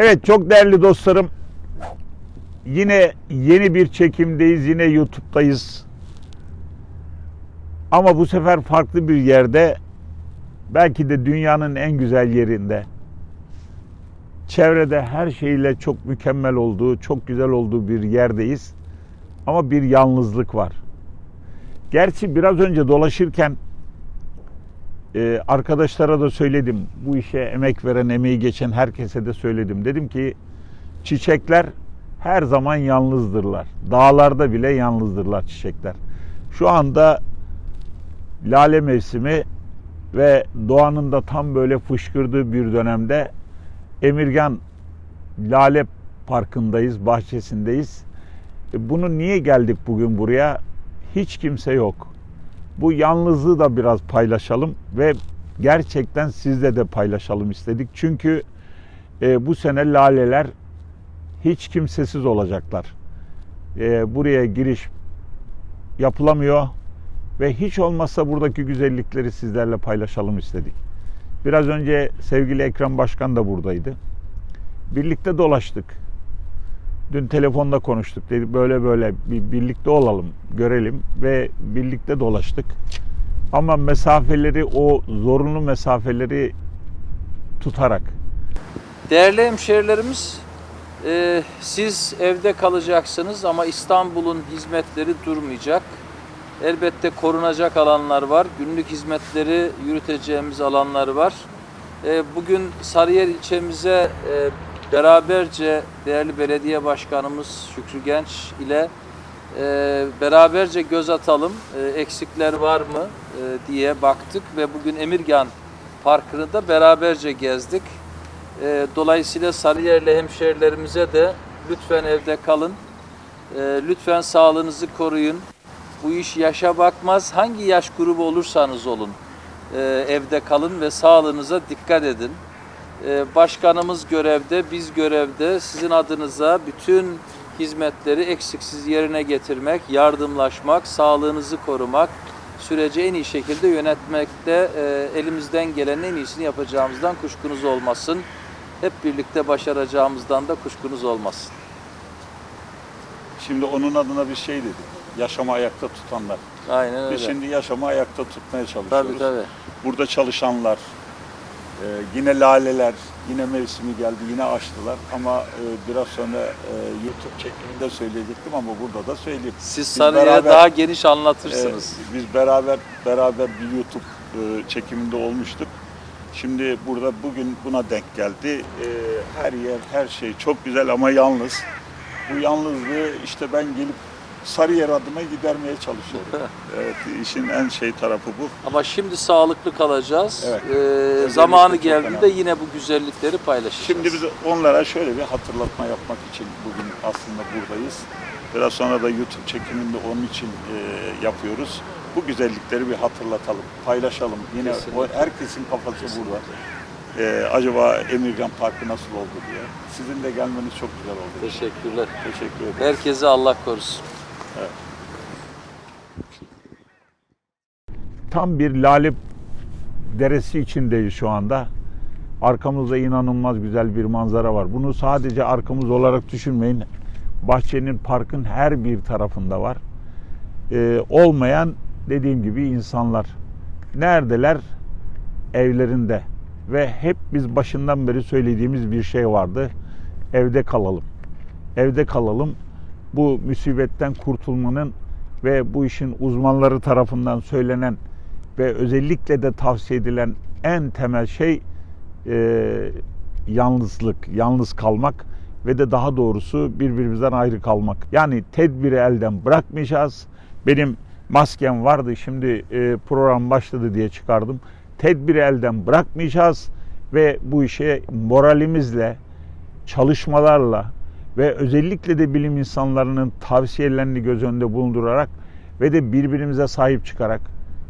Evet çok değerli dostlarım. Yine yeni bir çekimdeyiz. Yine YouTube'dayız. Ama bu sefer farklı bir yerde. Belki de dünyanın en güzel yerinde. Çevrede her şeyle çok mükemmel olduğu, çok güzel olduğu bir yerdeyiz. Ama bir yalnızlık var. Gerçi biraz önce dolaşırken e, arkadaşlara da söyledim. Bu işe emek veren, emeği geçen herkese de söyledim. Dedim ki çiçekler her zaman yalnızdırlar. Dağlarda bile yalnızdırlar çiçekler. Şu anda lale mevsimi ve doğanın da tam böyle fışkırdığı bir dönemde Emirgan Lale Parkı'ndayız, bahçesindeyiz. E, Bunu niye geldik bugün buraya? Hiç kimse yok. Bu yalnızlığı da biraz paylaşalım ve gerçekten sizle de paylaşalım istedik. Çünkü e, bu sene laleler hiç kimsesiz olacaklar. E, buraya giriş yapılamıyor ve hiç olmazsa buradaki güzellikleri sizlerle paylaşalım istedik. Biraz önce sevgili Ekrem Başkan da buradaydı. Birlikte dolaştık. Dün telefonda konuştuk. Dedi böyle böyle bir birlikte olalım, görelim ve birlikte dolaştık. Ama mesafeleri o zorunlu mesafeleri tutarak Değerli hemşehrilerimiz, e, siz evde kalacaksınız ama İstanbul'un hizmetleri durmayacak. Elbette korunacak alanlar var, günlük hizmetleri yürüteceğimiz alanlar var. E, bugün Sarıyer ilçemize e, beraberce değerli belediye başkanımız Şükrü Genç ile e, beraberce göz atalım, e, eksikler var mı e, diye baktık ve bugün Emirgan Parkı'nı da beraberce gezdik. E, Dolayısıyla Sarıyer'le hemşehrilerimize de lütfen evde kalın. E, Lütfen sağlığınızı koruyun. Bu iş yaşa bakmaz. Hangi yaş grubu olursanız olun e, evde kalın ve sağlığınıza dikkat edin. E, Başkanımız görevde, biz görevde. Sizin adınıza bütün hizmetleri eksiksiz yerine getirmek, yardımlaşmak, sağlığınızı korumak, süreci en iyi şekilde yönetmekte e, elimizden gelenin en iyisini yapacağımızdan kuşkunuz olmasın. Hep birlikte başaracağımızdan da kuşkunuz olmasın. şimdi onun adına bir şey dedik. Yaşamı ayakta tutanlar. Aynen öyle. Biz şimdi yaşamı ayakta tutmaya çalışıyoruz. Tabii tabii. Burada çalışanlar, e, yine laleler, yine mevsimi geldi, yine açtılar. Ama e, biraz sonra e, YouTube çekiminde söyleyecektim ama burada da söyleyeyim. Siz beraber- daha geniş anlatırsınız. Evet, biz beraber beraber bir YouTube e, çekiminde olmuştuk. Şimdi burada bugün buna denk geldi. E, her yer, her şey çok güzel ama yalnız. Bu yalnızlığı işte ben gelip Sarıyer adıma gidermeye çalışıyorum. evet, işin en şey tarafı bu. Ama şimdi sağlıklı kalacağız. Evet. Ee, zamanı geldiğinde önemli. yine bu güzellikleri paylaşacağız. Şimdi biz onlara şöyle bir hatırlatma yapmak için bugün aslında buradayız. Biraz sonra da YouTube çekiminde onun için e, yapıyoruz. Bu güzellikleri bir hatırlatalım, paylaşalım. Yine Kesinlikle. o herkesin kafası Kesinlikle. burada. E, acaba Emirgan Parkı nasıl oldu diye. Sizin de gelmeniz çok güzel oldu. Teşekkürler. Teşekkür ederim. Herkese Allah korusun. Tam bir lale deresi içindeyiz şu anda. Arkamızda inanılmaz güzel bir manzara var. Bunu sadece arkamız olarak düşünmeyin. Bahçenin, parkın her bir tarafında var. Ee, olmayan dediğim gibi insanlar. Neredeler? Evlerinde. Ve hep biz başından beri söylediğimiz bir şey vardı. Evde kalalım. Evde kalalım. Bu musibetten kurtulmanın ve bu işin uzmanları tarafından söylenen ve özellikle de tavsiye edilen en temel şey e, yalnızlık, yalnız kalmak ve de daha doğrusu birbirimizden ayrı kalmak. Yani tedbiri elden bırakmayacağız. Benim maskem vardı şimdi e, program başladı diye çıkardım. Tedbiri elden bırakmayacağız ve bu işe moralimizle, çalışmalarla ve özellikle de bilim insanlarının tavsiyelerini göz önünde bulundurarak ve de birbirimize sahip çıkarak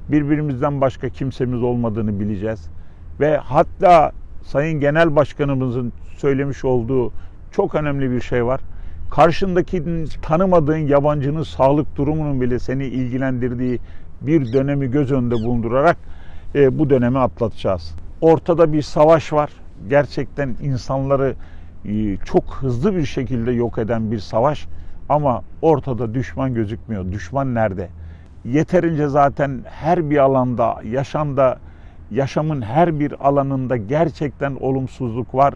birbirimizden başka kimsemiz olmadığını bileceğiz. Ve hatta Sayın Genel Başkanımızın söylemiş olduğu çok önemli bir şey var. Karşındaki tanımadığın yabancının sağlık durumunun bile seni ilgilendirdiği bir dönemi göz önünde bulundurarak e, bu dönemi atlatacağız. Ortada bir savaş var. Gerçekten insanları çok hızlı bir şekilde yok eden bir savaş ama ortada düşman gözükmüyor. Düşman nerede? Yeterince zaten her bir alanda, yaşamda, yaşamın her bir alanında gerçekten olumsuzluk var.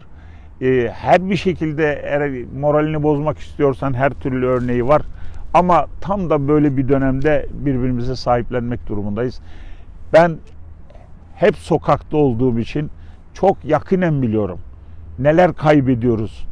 E, her bir şekilde moralini bozmak istiyorsan her türlü örneği var. Ama tam da böyle bir dönemde birbirimize sahiplenmek durumundayız. Ben hep sokakta olduğum için çok yakinen biliyorum. Neler kaybediyoruz,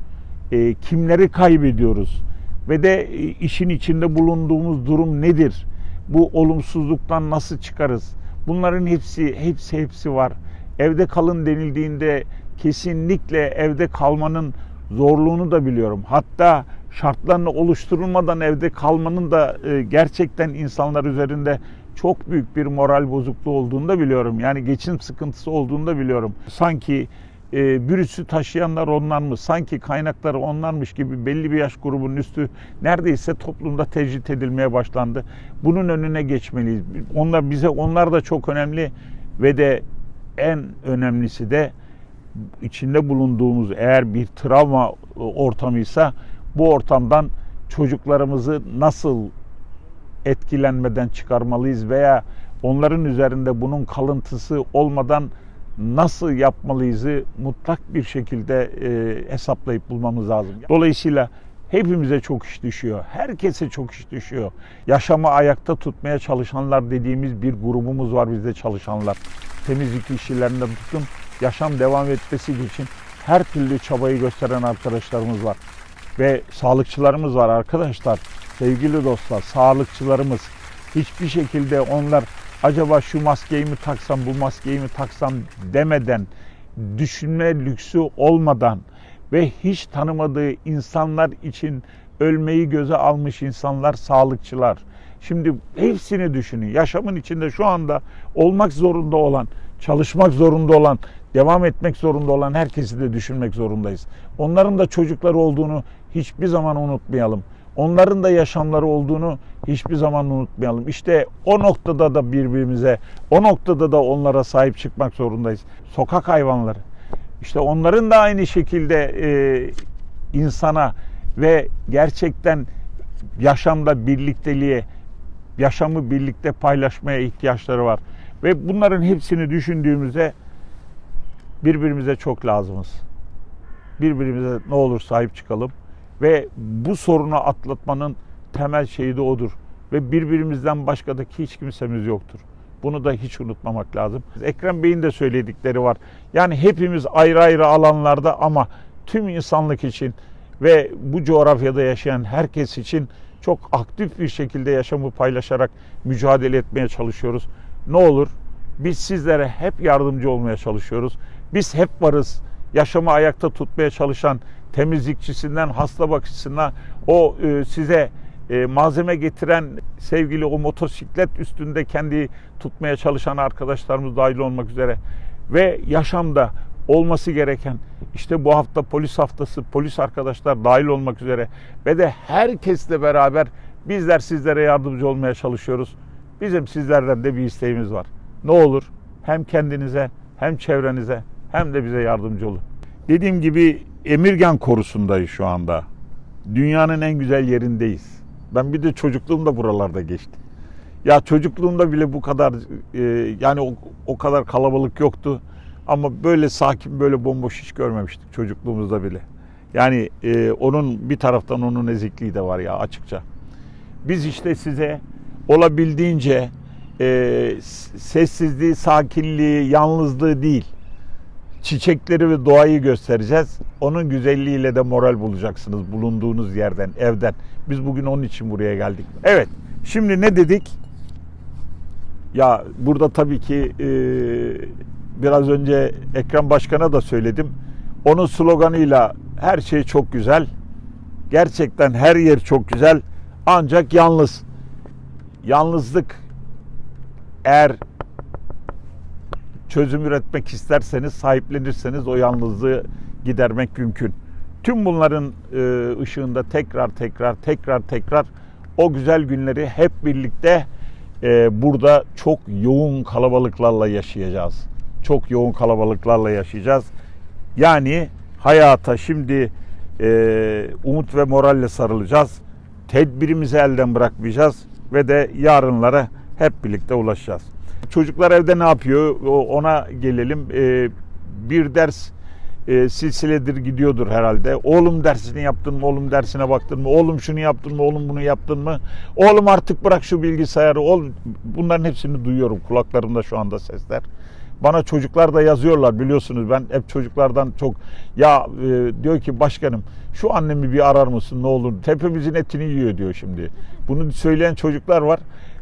e, kimleri kaybediyoruz ve de e, işin içinde bulunduğumuz durum nedir? Bu olumsuzluktan nasıl çıkarız? Bunların hepsi, hepsi, hepsi var. Evde kalın denildiğinde kesinlikle evde kalmanın zorluğunu da biliyorum. Hatta şartlarını oluşturulmadan evde kalmanın da e, gerçekten insanlar üzerinde çok büyük bir moral bozukluğu olduğunu da biliyorum. Yani geçim sıkıntısı olduğunu da biliyorum. Sanki e, virüsü taşıyanlar onlarmış, sanki kaynakları onlarmış gibi belli bir yaş grubunun üstü neredeyse toplumda tecrit edilmeye başlandı. Bunun önüne geçmeliyiz. Onlar bize onlar da çok önemli ve de en önemlisi de içinde bulunduğumuz eğer bir travma ortamıysa bu ortamdan çocuklarımızı nasıl etkilenmeden çıkarmalıyız veya onların üzerinde bunun kalıntısı olmadan nasıl yapmalıyızı mutlak bir şekilde e, hesaplayıp bulmamız lazım. Dolayısıyla hepimize çok iş düşüyor. Herkese çok iş düşüyor. Yaşamı ayakta tutmaya çalışanlar dediğimiz bir grubumuz var bizde çalışanlar. Temizlik işçilerinden tutun yaşam devam etmesi için her türlü çabayı gösteren arkadaşlarımız var. Ve sağlıkçılarımız var arkadaşlar. Sevgili dostlar, sağlıkçılarımız hiçbir şekilde onlar acaba şu maskeyi mi taksam, bu maskeyi mi taksam demeden, düşünme lüksü olmadan ve hiç tanımadığı insanlar için ölmeyi göze almış insanlar, sağlıkçılar. Şimdi hepsini düşünün. Yaşamın içinde şu anda olmak zorunda olan, çalışmak zorunda olan, devam etmek zorunda olan herkesi de düşünmek zorundayız. Onların da çocukları olduğunu hiçbir zaman unutmayalım. Onların da yaşamları olduğunu hiçbir zaman unutmayalım. İşte o noktada da birbirimize, o noktada da onlara sahip çıkmak zorundayız. Sokak hayvanları. İşte onların da aynı şekilde e, insana ve gerçekten yaşamda birlikteliğe, yaşamı birlikte paylaşmaya ihtiyaçları var. Ve bunların hepsini düşündüğümüzde birbirimize çok lazımız. Birbirimize ne olur sahip çıkalım ve bu sorunu atlatmanın temel şeyi de odur. Ve birbirimizden başkadaki hiç kimsemiz yoktur. Bunu da hiç unutmamak lazım. Ekrem Bey'in de söyledikleri var. Yani hepimiz ayrı ayrı alanlarda ama tüm insanlık için ve bu coğrafyada yaşayan herkes için çok aktif bir şekilde yaşamı paylaşarak mücadele etmeye çalışıyoruz. Ne olur biz sizlere hep yardımcı olmaya çalışıyoruz. Biz hep varız. Yaşamı ayakta tutmaya çalışan temizlikçisinden hasta bakıcısına o e, size e, malzeme getiren sevgili o motosiklet üstünde kendi tutmaya çalışan arkadaşlarımız dahil olmak üzere ve yaşamda olması gereken işte bu hafta polis haftası polis arkadaşlar dahil olmak üzere ve de herkesle beraber bizler sizlere yardımcı olmaya çalışıyoruz. Bizim sizlerden de bir isteğimiz var. Ne olur hem kendinize hem çevrenize hem de bize yardımcı olun. Dediğim gibi Emirgan korusundayız şu anda. Dünyanın en güzel yerindeyiz. Ben bir de çocukluğumda buralarda geçti. Ya çocukluğumda bile bu kadar e, yani o, o kadar kalabalık yoktu. Ama böyle sakin böyle bomboş hiç görmemiştik çocukluğumuzda bile. Yani e, onun bir taraftan onun ezikliği de var ya açıkça. Biz işte size olabildiğince e, sessizliği, sakinliği, yalnızlığı değil çiçekleri ve doğayı göstereceğiz. Onun güzelliğiyle de moral bulacaksınız bulunduğunuz yerden, evden. Biz bugün onun için buraya geldik. Evet, şimdi ne dedik? Ya burada tabii ki e, biraz önce Ekrem Başkan'a da söyledim. Onun sloganıyla her şey çok güzel. Gerçekten her yer çok güzel. Ancak yalnız. Yalnızlık eğer çözüm üretmek isterseniz, sahiplenirseniz o yalnızlığı gidermek mümkün. Tüm bunların e, ışığında tekrar tekrar tekrar tekrar o güzel günleri hep birlikte e, burada çok yoğun kalabalıklarla yaşayacağız. Çok yoğun kalabalıklarla yaşayacağız. Yani hayata şimdi e, umut ve moralle sarılacağız. Tedbirimizi elden bırakmayacağız ve de yarınlara hep birlikte ulaşacağız. Çocuklar evde ne yapıyor? Ona gelelim. E, bir ders e, silsiledir gidiyordur herhalde. Oğlum dersini yaptın mı? Oğlum dersine baktın mı? Oğlum şunu yaptın mı? Oğlum bunu yaptın mı? Oğlum artık bırak şu bilgisayarı. Oğlum bunların hepsini duyuyorum. Kulaklarımda şu anda sesler. Bana çocuklar da yazıyorlar biliyorsunuz. Ben hep çocuklardan çok ya e, diyor ki başkanım şu annemi bir arar mısın ne olur? Tepemizin etini yiyor diyor şimdi. Bunu söyleyen çocuklar var.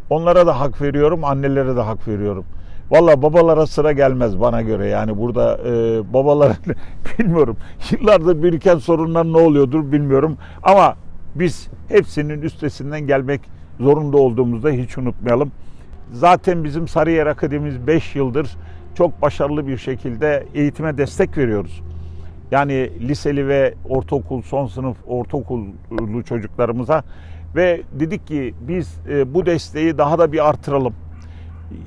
Onlara da hak veriyorum, annelere de hak veriyorum. Valla babalara sıra gelmez bana göre yani burada e, babaların bilmiyorum yıllardır biriken sorunlar ne oluyordur bilmiyorum ama biz hepsinin üstesinden gelmek zorunda olduğumuzda hiç unutmayalım. Zaten bizim Sarıyer Akademimiz 5 yıldır çok başarılı bir şekilde eğitime destek veriyoruz. Yani liseli ve ortaokul son sınıf ortaokullu çocuklarımıza ve dedik ki biz e, bu desteği daha da bir artıralım.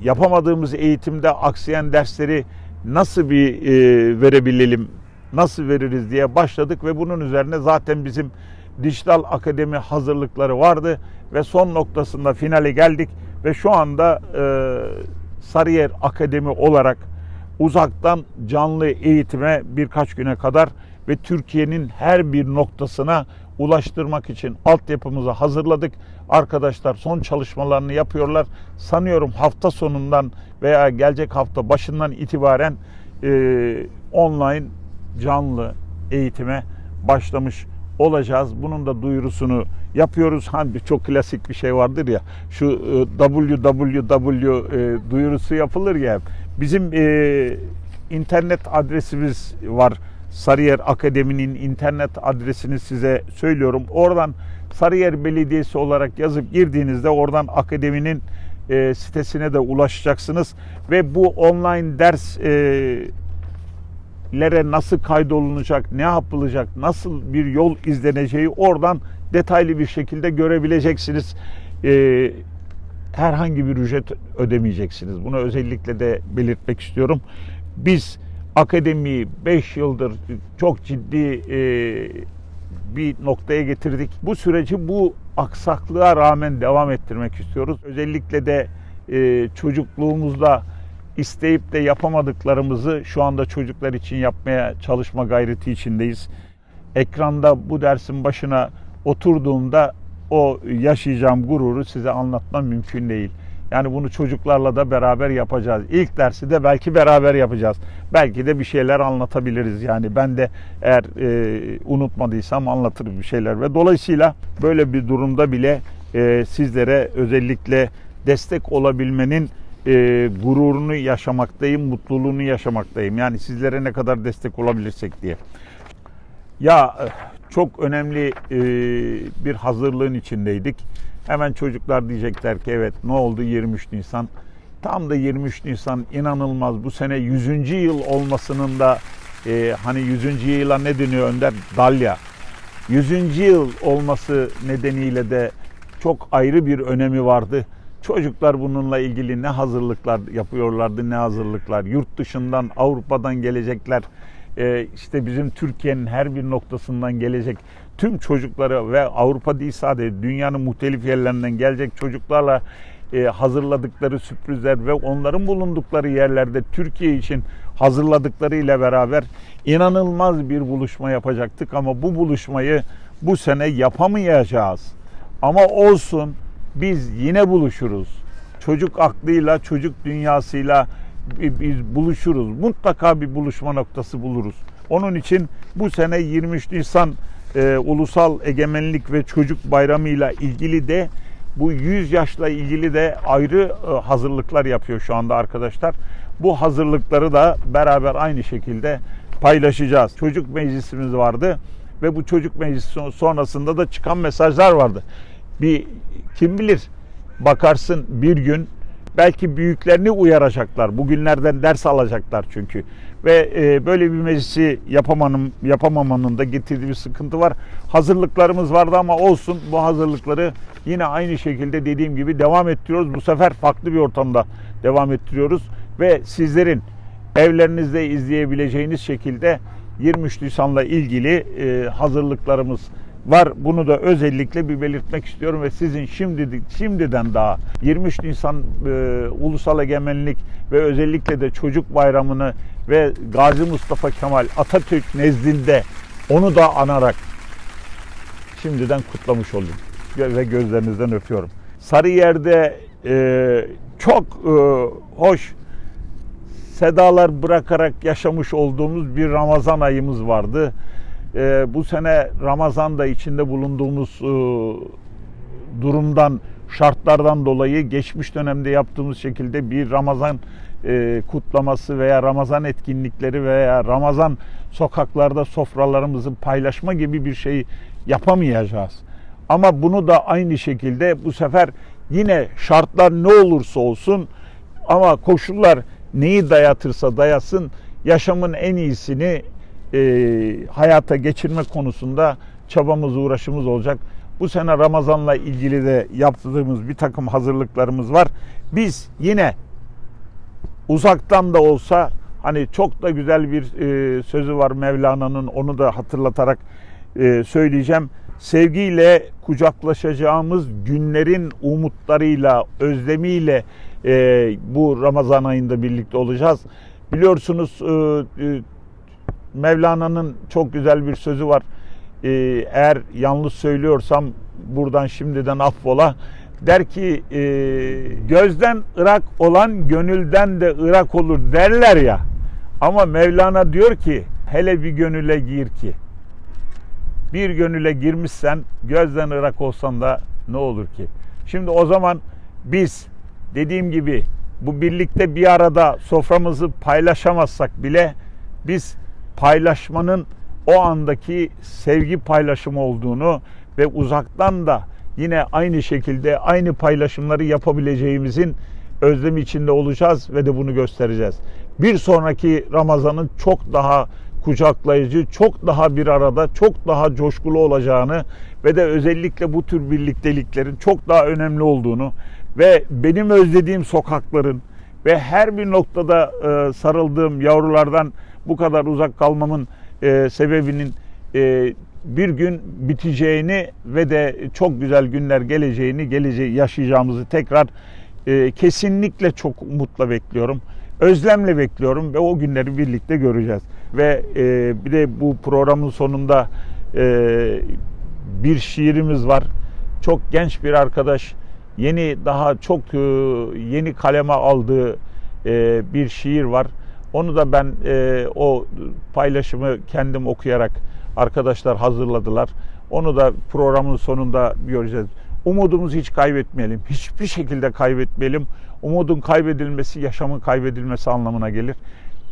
Yapamadığımız eğitimde aksayan dersleri nasıl bir e, verebilelim, nasıl veririz diye başladık ve bunun üzerine zaten bizim dijital akademi hazırlıkları vardı ve son noktasında finale geldik ve şu anda e, Sarıyer Akademi olarak uzaktan canlı eğitime birkaç güne kadar ve Türkiye'nin her bir noktasına ulaştırmak için altyapımızı hazırladık. Arkadaşlar son çalışmalarını yapıyorlar. Sanıyorum hafta sonundan veya gelecek hafta başından itibaren e, online canlı eğitime başlamış olacağız. Bunun da duyurusunu yapıyoruz. Hani çok klasik bir şey vardır ya. Şu e, www e, duyurusu yapılır ya. Bizim e, internet adresimiz var. Sarıyer Akademi'nin internet adresini size söylüyorum. Oradan Sarıyer Belediyesi olarak yazıp girdiğinizde oradan akademinin e, sitesine de ulaşacaksınız ve bu online ders e, lere nasıl kaydolunacak, ne yapılacak, nasıl bir yol izleneceği oradan detaylı bir şekilde görebileceksiniz. Ee, herhangi bir ücret ödemeyeceksiniz. Bunu özellikle de belirtmek istiyorum. Biz akademiyi 5 yıldır çok ciddi e, bir noktaya getirdik. Bu süreci bu aksaklığa rağmen devam ettirmek istiyoruz. Özellikle de e, çocukluğumuzda isteyip de yapamadıklarımızı şu anda çocuklar için yapmaya çalışma gayreti içindeyiz. Ekranda bu dersin başına oturduğumda o yaşayacağım gururu size anlatmam mümkün değil. Yani bunu çocuklarla da beraber yapacağız. İlk dersi de belki beraber yapacağız. Belki de bir şeyler anlatabiliriz. Yani ben de eğer e, unutmadıysam anlatırım bir şeyler. Ve dolayısıyla böyle bir durumda bile e, sizlere özellikle destek olabilmenin e, gururunu yaşamaktayım, mutluluğunu yaşamaktayım. Yani sizlere ne kadar destek olabilirsek diye. Ya e, çok önemli e, bir hazırlığın içindeydik. Hemen çocuklar diyecekler ki evet ne oldu 23 Nisan? Tam da 23 Nisan inanılmaz bu sene 100. yıl olmasının da e, hani 100. yıla ne deniyor Önder? Dalya. 100. yıl olması nedeniyle de çok ayrı bir önemi vardı. Çocuklar bununla ilgili ne hazırlıklar yapıyorlardı, ne hazırlıklar. Yurt dışından, Avrupa'dan gelecekler. Ee, işte bizim Türkiye'nin her bir noktasından gelecek tüm çocukları ve Avrupa değil sadece dünyanın muhtelif yerlerinden gelecek çocuklarla e, hazırladıkları sürprizler ve onların bulundukları yerlerde Türkiye için hazırladıkları ile beraber inanılmaz bir buluşma yapacaktık ama bu buluşmayı bu sene yapamayacağız. Ama olsun biz yine buluşuruz. Çocuk aklıyla, çocuk dünyasıyla biz buluşuruz. Mutlaka bir buluşma noktası buluruz. Onun için bu sene 23 Nisan e, Ulusal Egemenlik ve Çocuk Bayramı ile ilgili de bu 100 yaşla ilgili de ayrı e, hazırlıklar yapıyor şu anda arkadaşlar. Bu hazırlıkları da beraber aynı şekilde paylaşacağız. Çocuk meclisimiz vardı ve bu çocuk meclisi son- sonrasında da çıkan mesajlar vardı. Bir kim bilir bakarsın bir gün belki büyüklerini uyaracaklar. Bugünlerden ders alacaklar çünkü. Ve e, böyle bir meclisi yapamanın, yapamamanın da getirdiği bir sıkıntı var. Hazırlıklarımız vardı ama olsun bu hazırlıkları yine aynı şekilde dediğim gibi devam ettiriyoruz. Bu sefer farklı bir ortamda devam ettiriyoruz. Ve sizlerin evlerinizde izleyebileceğiniz şekilde 23 Nisan'la ilgili e, hazırlıklarımız var. Bunu da özellikle bir belirtmek istiyorum ve sizin şimdi şimdiden daha 23 Nisan e, Ulusal Egemenlik ve özellikle de Çocuk Bayramı'nı ve Gazi Mustafa Kemal Atatürk nezdinde onu da anarak şimdiden kutlamış oldum ve gözlerinizden öpüyorum. Sarıyer'de e, çok e, hoş sedalar bırakarak yaşamış olduğumuz bir Ramazan ayımız vardı. E, bu sene Ramazan'da içinde bulunduğumuz e, durumdan, şartlardan dolayı geçmiş dönemde yaptığımız şekilde bir Ramazan e, kutlaması veya Ramazan etkinlikleri veya Ramazan sokaklarda sofralarımızı paylaşma gibi bir şey yapamayacağız. Ama bunu da aynı şekilde bu sefer yine şartlar ne olursa olsun ama koşullar neyi dayatırsa dayasın yaşamın en iyisini e, hayata geçirme konusunda çabamız uğraşımız olacak. Bu sene Ramazan'la ilgili de yaptığımız bir takım hazırlıklarımız var. Biz yine uzaktan da olsa hani çok da güzel bir e, sözü var Mevlana'nın onu da hatırlatarak e, söyleyeceğim. Sevgiyle kucaklaşacağımız günlerin umutlarıyla, özlemiyle e, bu Ramazan ayında birlikte olacağız. Biliyorsunuz e, e, Mevlana'nın çok güzel bir sözü var. E, eğer yanlış söylüyorsam buradan şimdiden affola. Der ki e, gözden ırak olan gönülden de ırak olur derler ya. Ama Mevlana diyor ki hele bir gönüle gir ki. Bir gönüle girmişsen gözden ırak olsan da ne olur ki? Şimdi o zaman biz dediğim gibi bu birlikte bir arada soframızı paylaşamazsak bile biz paylaşmanın o andaki sevgi paylaşımı olduğunu ve uzaktan da yine aynı şekilde aynı paylaşımları yapabileceğimizin özlemi içinde olacağız ve de bunu göstereceğiz. Bir sonraki Ramazan'ın çok daha kucaklayıcı, çok daha bir arada, çok daha coşkulu olacağını ve de özellikle bu tür birlikteliklerin çok daha önemli olduğunu ve benim özlediğim sokakların ve her bir noktada e, sarıldığım yavrulardan bu kadar uzak kalmamın e, sebebinin e, bir gün biteceğini ve de çok güzel günler geleceğini, geleceği yaşayacağımızı tekrar e, kesinlikle çok umutla bekliyorum. Özlemle bekliyorum ve o günleri birlikte göreceğiz. Ve e, bir de bu programın sonunda e, bir şiirimiz var. Çok genç bir arkadaş yeni daha çok e, yeni kaleme aldığı e, bir şiir var. Onu da ben e, o paylaşımı kendim okuyarak arkadaşlar hazırladılar. Onu da programın sonunda göreceğiz. Umudumuzu hiç kaybetmeyelim. Hiçbir şekilde kaybetmeyelim. Umudun kaybedilmesi yaşamın kaybedilmesi anlamına gelir.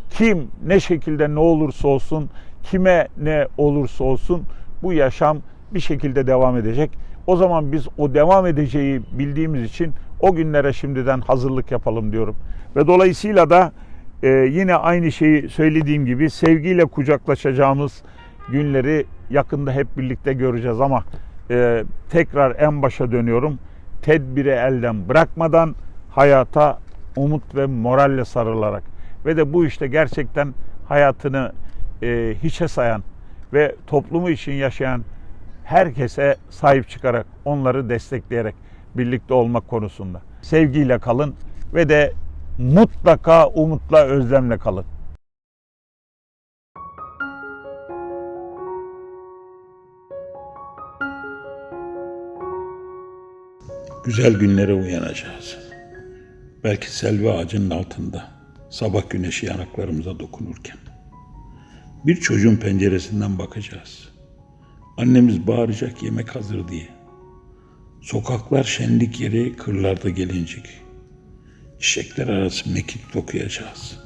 Kim ne şekilde ne olursa olsun, kime ne olursa olsun bu yaşam bir şekilde devam edecek. O zaman biz o devam edeceği bildiğimiz için o günlere şimdiden hazırlık yapalım diyorum. Ve dolayısıyla da e, yine aynı şeyi söylediğim gibi sevgiyle kucaklaşacağımız günleri yakında hep birlikte göreceğiz ama e, tekrar en başa dönüyorum. Tedbiri elden bırakmadan hayata umut ve moralle sarılarak ve de bu işte gerçekten hayatını e, hiçe sayan ve toplumu için yaşayan herkese sahip çıkarak onları destekleyerek birlikte olmak konusunda sevgiyle kalın ve de mutlaka umutla özlemle kalın. Güzel günlere uyanacağız. Belki selvi ağacının altında, sabah güneşi yanaklarımıza dokunurken. Bir çocuğun penceresinden bakacağız. Annemiz bağıracak yemek hazır diye. Sokaklar şenlik yeri, kırlarda gelincik. Çiçekler arası mekik dokuyacağız.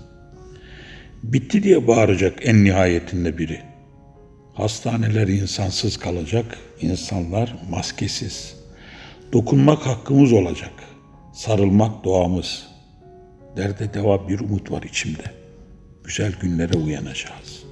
Bitti diye bağıracak en nihayetinde biri. Hastaneler insansız kalacak, insanlar maskesiz. Dokunmak hakkımız olacak. Sarılmak doğamız. Derde deva bir umut var içimde. Güzel günlere uyanacağız.